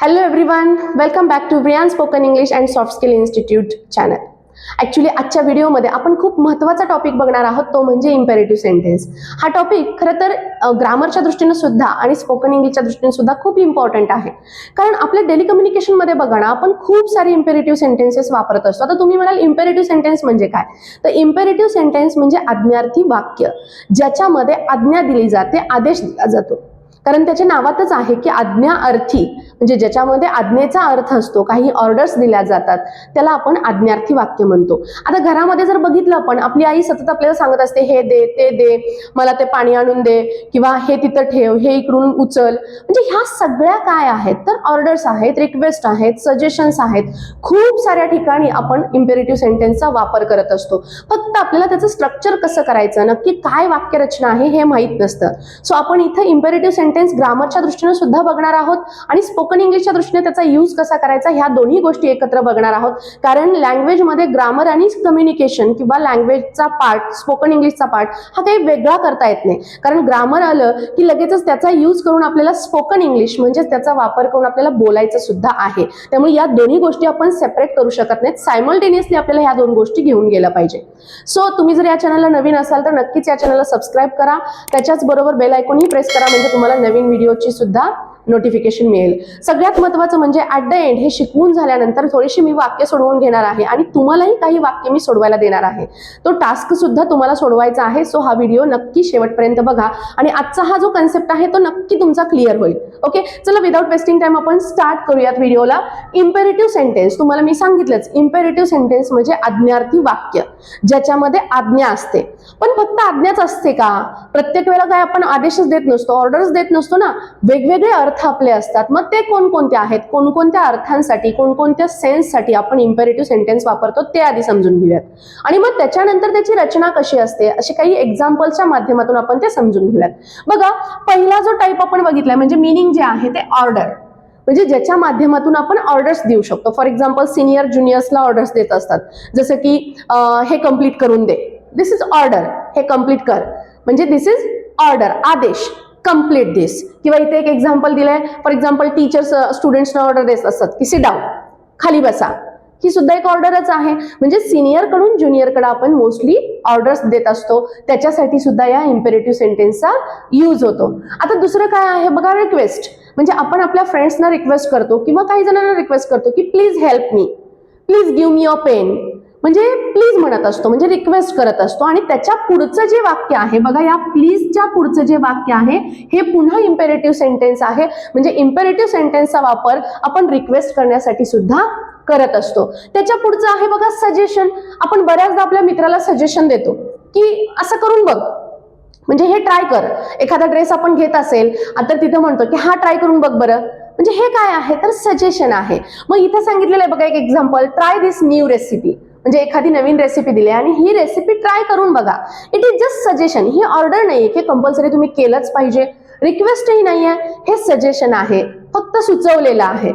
Hello everyone welcome back to Brian spoken English and soft skill institute channel actually आजच्या व्हिडिओमध्ये आपण खूप महत्त्वाचा टॉपिक बघणार आहोत तो म्हणजे इम्पेरेटिव्ह सेंटेन्स हा टॉपिक खरं तर ग्रामरच्या दृष्टीनं सुद्धा आणि स्पोकन इंग्लिशच्या दृष्टीने सुद्धा खूप इम्पॉर्टंट आहे. कारण आपल्या डेली कम्युनिकेशनमध्ये बघा ना आपण खूप सारे इम्पेरेटिव्ह सेंटेन्सेस वापरत असतो. आता तुम्ही म्हणाल इम्पेरेटिव्ह सेंटेन्स म्हणजे काय? तर इम्पेरेटिव्ह सेंटेन्स म्हणजे आज्ञार्थी वाक्य ज्याच्यामध्ये आज्ञा दिली जाते आदेश दिला जातो. कारण त्याच्या नावातच आहे की आज्ञा अर्थी. म्हणजे ज्याच्यामध्ये आज्ञेचा अर्थ असतो काही ऑर्डर्स दिल्या जातात त्याला आपण आज्ञार्थी वाक्य म्हणतो. आता घरामध्ये जर बघितलं आपण आपली आई सतत आपल्याला सांगत असते हे दे ते दे मला ते पाणी आणून दे किंवा हे तिथं ठेव हे इकडून उचल. म्हणजे ह्या सगळ्या काय आहेत? तर ऑर्डर्स आहेत रिक्वेस्ट आहेत सजेशन्स आहेत. खूप साऱ्या ठिकाणी आपण इम्पेरेटिव्ह सेंटेन्सचा वापर करत असतो. फक्त आपल्याला त्याचं स्ट्रक्चर कसं करायचं? नक्की काय वाक्यरचना आहे हे माहीत नसतं. सो आपण इथं इम्पेरेटिव्ह सेंटेन्स ग्रामरच्या दृष्टीने सुद्धा बघणार आहोत आणि स्पोकन इंग्लिशच्या दृष्टीने त्याचा यूज कसा करायचा ह्या दोन्ही गोष्टी एकत्र बघणार आहोत. कारण लँग्वेजमध्ये ग्रामर आणि कम्युनिकेशन किंवा लँग्वेजचा पार्ट स्पोकन इंग्लिशचा पार्ट हा काही वेगळा करता येत नाही. कारण ग्रामर आलं की लगेचच त्याचा यूज करून आपल्याला स्पोकन इंग्लिश म्हणजेच त्याचा वापर करून आपल्याला बोलायचं सुद्धा आहे. त्यामुळे या दोन्ही गोष्टी आपण सेपरेट करू शकत नाहीत. सायमल्टेनियसली आपल्याला ह्या दोन गोष्टी घेऊन गेल्या पाहिजे. सो तुम्ही जर या चॅनलला नवीन असाल तर नक्कीच या चॅनलला सबस्क्राईब करा. त्याच्याच बरोबर बेल आयकॉनही प्रेस करा म्हणजे तुम्हाला नवीन व्हिडिओची सुद्धा नोटिफिकेशन मिळेल. सगळ्यात महत्त्वाचं म्हणजे ॲट द एंड हे शिकवून झाल्यानंतर थोडीशी मी वाक्य सोडवून घेणार आहे आणि तुम्हालाही काही वाक्य मी सोडवायला देणार आहे. तो टास्क सुद्धा तुम्हाला सोडवायचा आहे सो हा व्हिडिओ नक्की शेवटपर्यंत बघा आणि आजचा हा जो कन्सेप्ट आहे तो नक्की तुमचा क्लिअर होईल. ओके चला विदाउट वेस्टिंग टाइम आपण स्टार्ट करूयात व्हिडिओला इम्पेरेटिव्ह सेंटेन्स तुम्हाला मी सांगितलंच इम्पेरेटिव्ह सेंटेन्स म्हणजे आज्ञार्थी वाक्य ज्याच्यामध्ये आज्ञा असते. पण फक्त आज्ञाच असते का? प्रत्येक वेळेला काय आपण आदेशच देत नसतो ऑर्डर्स देत नसतो ना? वेगवेगळे अर्थ आपले असतात. मग ते कोणकोणते आहेत? कोणकोणत्या अर्थांसाठी कोणकोणत्या सेन्ससाठी आपण इम्पेरेटिव्ह सेंटेन्स वापरतो ते आधी समजून घेऊयात. आणि मग त्याच्यानंतर त्याची रचना कशी असते? असे काही एक्झाम्पल्सच्या माध्यमातून आपण ते समजून घेऊयात. बघा पहिला जो टाईप आपण बघितलाय म्हणजे मिनिंग जे आहे ते ऑर्डर म्हणजे ज्याच्या माध्यमातून आपण ऑर्डर्स देऊ शकतो. फॉर एक्झाम्पल सिनियर ज्युनियर्सला ऑर्डर्स देत असतात. जसं की हे कंप्लीट करून दे. दिस इज ऑर्डर हे कंप्लीट कर. म्हणजे दिस इज ऑर्डर आदेश. कंप्लीट दिस किंवा इथे एक एक्झाम्पल दिलंय. फॉर एक्झाम्पल टीचर्स स्टुडंट्सना ऑर्डर देत असतात की सिट डाऊन खाली बसा. ही सुद्धा एक ऑर्डरच आहे. म्हणजे सिनियरकडून ज्युनियरकडे आपण मोस्टली ऑर्डर्स देत असतो. त्याच्यासाठी सुद्धा या इम्पेरेटिव्ह सेंटेन्सचा यूज होतो. आता दुसरं काय आहे? बघा रिक्वेस्ट म्हणजे आपण आपल्या फ्रेंड्सना रिक्वेस्ट करतो किंवा काही जणांना रिक्वेस्ट करतो की please help me please give me a pen म्हणजे प्लीज म्हणत असतो म्हणजे रिक्वेस्ट करत असतो. आणि त्याच्या पुढचं जे वाक्य आहे बघा या प्लीजच्या पुढचं जे वाक्य आहे हे पुन्हा इम्पेरेटिव्ह सेंटेन्स आहे. म्हणजे इम्पेरेटिव्ह सेंटेन्सचा वापर आपण रिक्वेस्ट करण्यासाठी सुद्धा करत असतो. त्याच्या पुढचं आहे बघा सजेशन आपण बऱ्याचदा आपल्या मित्राला सजेशन देतो की असं करून बघ. म्हणजे हे ट्राय कर. एखादा ड्रेस आपण घेत असेल तर तिथं म्हणतो की हा ट्राय करून बघ बरं. म्हणजे हे काय आहे? तर सजेशन आहे. मग इथं सांगितलेलं आहे बघा एक example try this new recipe म्हणजे एखादी नवीन रेसिपी दिली आणि ही रेसिपी ट्राय करून बघा. इट इज जस्ट सजेशन ही ऑर्डर नाही की कंपल्सरी तुम्ही केलंच पाहिजे. रिक्वेस्टही नाही आहे हे सजेशन आहे. फक्त सुचवलेलं आहे.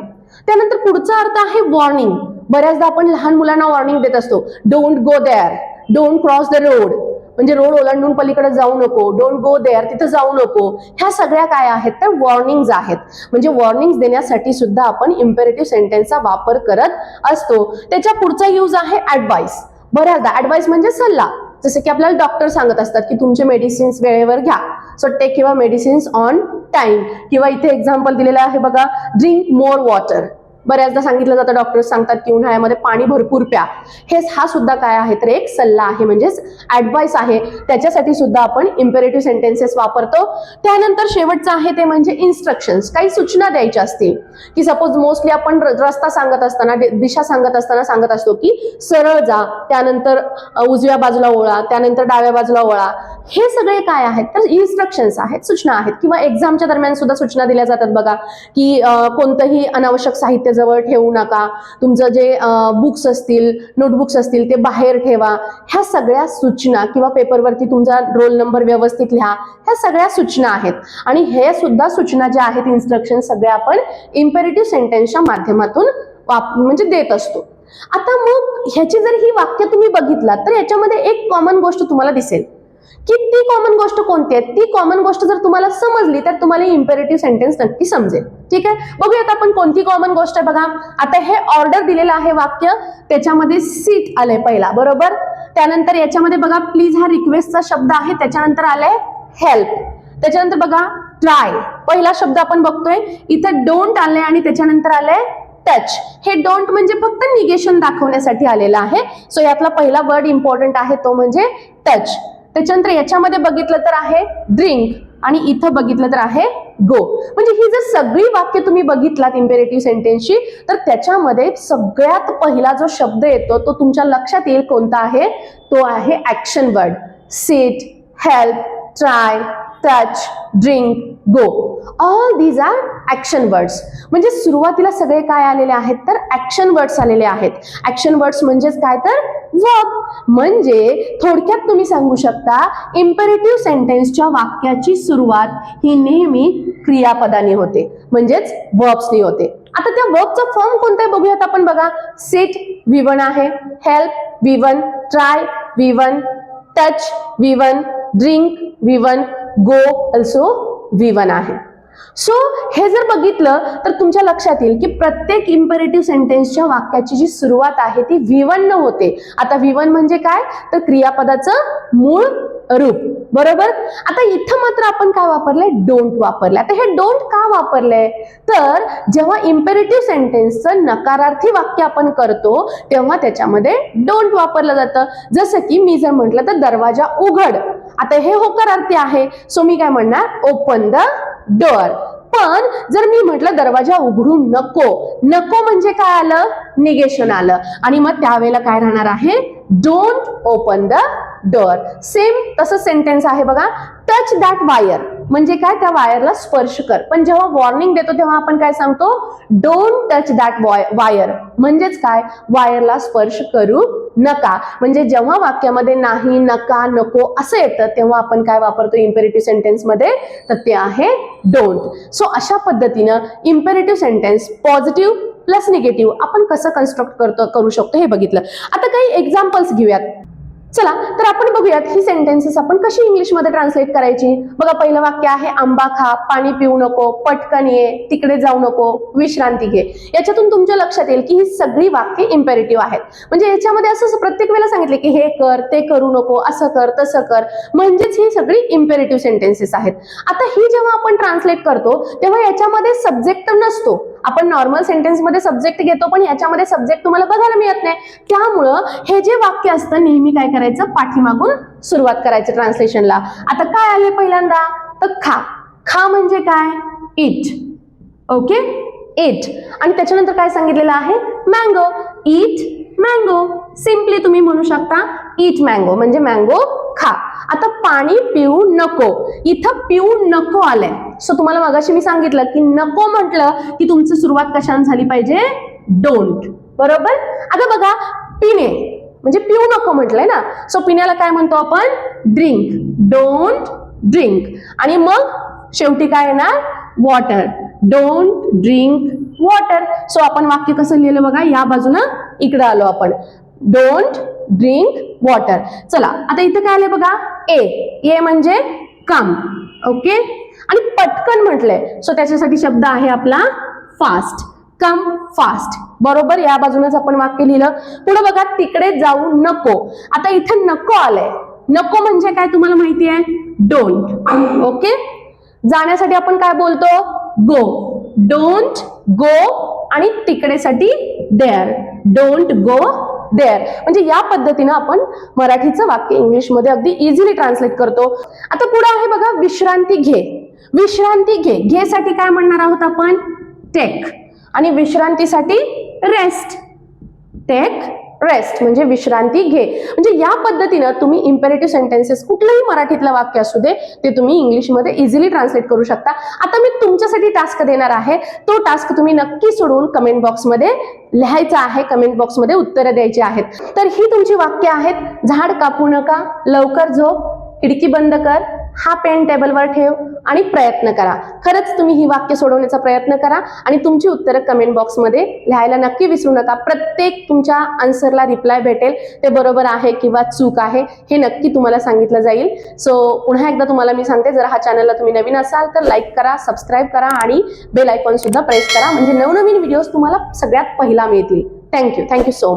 त्यानंतर पुढचा अर्थ आहे वॉर्निंग बऱ्याचदा आपण लहान मुलांना वॉर्निंग देत असतो. Don't go there don't cross the road म्हणजे रोड ओलांडून पलीकडे जाऊ नको डोंट गो देअर तिथं जाऊ नको. ह्या सगळ्या काय आहेत? तर वॉर्निंग्ज आहेत. म्हणजे वॉर्निंग्ज देण्यासाठी सुद्धा आपण इम्पेरेटिव्ह सेंटेन्सचा वापर करत असतो. त्याच्या पुढचा यूज आहे ऍडवाईस बऱ्याचदा ऍडवाईस म्हणजे सल्ला. जसं की आपल्याला डॉक्टर सांगत असतात की तुमचे मेडिसिन्स वेळेवर घ्या. सो टेक किंवा मेडिसिन्स ऑन टाइम किंवा इथे एक्झाम्पल दिलेलं आहे बघा ड्रिंक मोर वॉटर बऱ्याचदा सांगितलं जातं डॉक्टर्स सांगतात की उन्हाळ्यामध्ये पाणी भरपूर प्या. हे हा सुद्धा काय आहे तर एक सल्ला आहे म्हणजेच ऍडवाइस आहे. त्याच्यासाठी सुद्धा आपण इम्पेरेटिव्ह सेंटेन्सेस वापरतो. त्यानंतर शेवटचं आहे ते म्हणजे इन्स्ट्रक्शन्स काही सूचना द्यायच्या असतील. की सपोज मोस्टली आपण र- रस्ता सांगत असताना दिशा सांगत असताना सांगत असतो की सरळ जा त्यानंतर उजव्या बाजूला ओळा त्यानंतर डाव्या बाजूला ओळा. हे सगळे काय आहेत? तर इन्स्ट्रक्शन्स आहेत सूचना आहेत. किंवा एक्झामच्या दरम्यान सुद्धा सूचना दिल्या जातात बघा. की कोणतंही अनावश्यक साहित्य जवळ ठेवू नका. तुमचं जे बुक्स असतील नोटबुक्स असतील ते बाहेर ठेवा. ह्या सगळ्या सूचना किंवा पेपरवरती तुमचा रोल नंबर व्यवस्थित लिहा. ह्या सगळ्या सूचना आहेत. आणि हे सुद्धा सूचना ज्या आहेत इन्स्ट्रक्शन सगळ्या आपण इम्पेरेटिव्ह सेंटेन्सच्या माध्यमातून वाप म्हणजे देत असतो. आता मग ह्याची जर ही वाक्य तुम्ही बघितलात तर याच्यामध्ये एक कॉमन गोष्ट तुम्हाला दिसेल. की ती कॉमन गोष्ट कोणती आहे? ती कॉमन गोष्ट जर तुम्हाला समजली तर तुम्हाला इम्पेरेटिव्ह सेंटेन्स नक्की समजेल. ठीक आहे? बघूयात आपण कोणती कॉमन गोष्ट आहे बघा. आता हे ऑर्डर दिलेलं आहे वाक्य त्याच्यामध्ये सीट आलंय पहिला बरोबर? त्यानंतर याच्यामध्ये बघा प्लीज हा रिक्वेस्टचा शब्द आहे त्याच्यानंतर आलाय हेल्प त्याच्यानंतर बघा ट्राय पहिला शब्द आपण बघतोय इथे डोंट आले आणि त्याच्यानंतर आलंय टच हे डोंट म्हणजे फक्त निगेशन दाखवण्यासाठी आलेलं आहे. सो यातला पहिला वर्ड इम्पॉर्टंट आहे तो म्हणजे टच त्याच्यानंतर याच्यामध्ये बघितलं तर आहे ड्रिंक आणि इथं बघितलं तर आहे गो म्हणजे ही जर सगळी वाक्य तुम्ही बघितलात इम्पेरेटिव्ह सेंटेन्सची तर त्याच्यामध्ये सगळ्यात पहिला जो शब्द येतो तो तुमच्या लक्षात येईल कोणता आहे? तो आहे action word sit help try touch drink go all these are action words म्हणजे सुरुवातीला सगळे काय आलेले आहेत तर ॲक्शन वर्ड्स आलेले आहेत. ॲक्शन वर्ड्स म्हणजेच काय तर? वर्ब म्हणजे थोडक्यात तुम्ही सांगू शकता इम्पेरेटिव्ह सेंटेन्सच्या वाक्याची सुरुवात ही नेहमी क्रियापदाने होते. म्हणजेच वर्ब्सनी होते. आता त्या वर्बचा फॉर्म कोणता आहे बघूयात आपण बघा. सिट विवन आहे. Help V one try V one touch V one drink V one go also V one आहे. सो हे जर बघितलं तर तुमच्या लक्षात येईल की प्रत्येक इम्पेरेटिव्ह सेंटेन्सच्या वाक्याची जी सुरुवात आहे ती विवन न होते. आता विवन म्हणजे काय? तर क्रियापदाचं मूळ रूप. बरोबर? आता इथं मात्र आपण काय वापरलंय? डोंट वापरलंय. आता हे डोंट का वापरलंय? तर जेव्हा इम्पेरेटिव्ह सेंटेन्सचं नकारार्थी वाक्य आपण करतो तेव्हा त्याच्यामध्ये डोंट वापरलं जातं. जसं की मी जर म्हटलं तर दरवाजा उघड. आता हे होकारार्थी आहे. सो मी काय म्हणणार? ओपन द डोअर पण जर मी म्हटलं दरवाजा उघडू नको. नको म्हणजे काय आलं? निगेशन आलं. आणि मग त्यावेळेला काय राहणार आहे? Don't open the door same तसं सेंटेन्स आहे बघा. टच दॅट वायर म्हणजे काय? त्या वायरला स्पर्श कर. पण जेव्हा वॉर्निंग देतो तेव्हा आपण काय सांगतो? डोंट टच दॅट वायर म्हणजेच काय? वायरला स्पर्श करू नका. म्हणजे जेव्हा वाक्यामध्ये नाही नका नको असं येतं तेव्हा आपण काय वापरतो? इम्पेरेटिव्ह सेंटेन्समध्ये? तर ते आहे डोंट सो अशा पद्धतीनं imperative sentence positive plus negative आपण कसं कन्स्ट्रक्ट करतो करू शकतो हे बघितलं. आता काही एक्झाम्पल्स घेऊयात. चला तर आपण बघूयात ही सेंटेन्सेस आपण कशी इंग्लिशमध्ये ट्रान्सलेट करायची? बघा पहिलं वाक्य आहे आंबा खा पाणी पिऊ नको पटकन ये तिकडे जाऊ नको विश्रांती घे. याच्यातून तुमच्या लक्षात येईल की ही सगळी वाक्य इम्पेरेटिव्ह आहेत. म्हणजे याच्यामध्ये असं प्रत्येक वेळेला सांगितले की हे कर ते करू नको असं कर तसं कर. म्हणजेच ही सगळी इम्पेरेटिव्ह सेंटेन्सेस आहेत. आता ही जेव्हा आपण ट्रान्सलेट करतो तेव्हा याच्यामध्ये सब्जेक्ट नसतो. आपण नॉर्मल सेंटेन्समध्ये सब्जेक्ट घेतो पण याच्यामध्ये सब्जेक्ट तुम्हाला बघायला मिळत नाही. त्यामुळं हे जे वाक्य असतं नेहमी काय करायचं? पाठीमागून सुरुवात करायचं ट्रान्सलेशनला आता काय आले पहिल्यांदा? तर खा. खा म्हणजे काय? इट ओके इट आणि त्याच्यानंतर काय सांगितलेलं आहे? मँगो इट मँगो सिम्पली तुम्ही म्हणू शकता इट मँगो म्हणजे मँगो खा. आता पाणी पिऊ नको. इथं पिऊ नको आलंय. सो तुम्हाला मगाशी मी सांगितलं की नको म्हटलं की तुमची सुरुवात कशाने झाली पाहिजे? डोंट बरोबर? आता बघा पिणे. म्हणजे पिऊ नको म्हटलंय ना. सो पिण्याला काय म्हणतो आपण? ड्रिंक डोंट ड्रिंक आणि मग शेवटी काय येणार? Water don't drink water so आपण वाक्य कसं लिहिलं बघा? या बाजूनं इकडं आलो आपण. डोंट ड्रिंक वॉटर चला आता इथं काय आलंय बघा? ए ए म्हणजे कम ओके आणि पटकन म्हटलंय. सो त्याच्यासाठी शब्द आहे आपला फास्ट कम फास्ट बरोबर? या बाजूनच आपण वाक्य लिहिलं. पुढे बघा तिकडे जाऊ नको. आता इथं नको आलंय. नको म्हणजे काय तुम्हाला माहिती आहे? डोंट ओके जाण्यासाठी आपण काय बोलतो? गो डोंट गो आणि तिकडेसाठी देअर डोंट गो देअर म्हणजे या पद्धतीनं आपण मराठीचं वाक्य इंग्लिशमध्ये अगदी इझिली ट्रान्सलेट करतो. आता पुढे आहे बघा विश्रांती घे. विश्रांती घे. घे साठी काय म्हणणार आहोत आपण? टेक आणि विश्रांतीसाठी रेस्ट टेक रेस्ट म्हणजे विश्रांती घे. म्हणजे या पद्धतीनं तुम्ही इम्पेरेटिव्ह सेंटेन्सेस कुठलंही मराठीतलं वाक्य असू दे ते तुम्ही इंग्लिशमध्ये इझिली ट्रान्सलेट करू शकता. आता मी तुमच्यासाठी टास्क देणार आहे. तो टास्क तुम्ही नक्की सोडून कमेंट बॉक्समध्ये लिहायचा आहे. कमेंट बॉक्समध्ये उत्तरं द्यायची आहेत. तर ही तुमची वाक्य आहेत. झाड कापू नका लवकर झोप खिडकी बंद कर हा पेन टेबलवर ठेव आणि प्रयत्न करा. खरंच तुम्ही ही वाक्य सोडवण्याचा प्रयत्न करा आणि तुमची उत्तरं कमेंट बॉक्समध्ये लिहायला नक्की विसरू नका. प्रत्येक तुमच्या आन्सरला रिप्लाय भेटेल. ते बरोबर आहे किंवा चूक आहे हे नक्की तुम्हाला सांगितलं जाईल. सो पुन्हा एकदा तुम्हाला मी सांगते जर हा चॅनलला तुम्ही नवीन असाल तर लाईक करा सबस्क्राईब करा आणि बेल आयकॉन सुद्धा प्रेस करा. म्हणजे नवनवीन व्हिडिओज तुम्हाला सगळ्यात पहिला मिळतील. Thank you thank you so much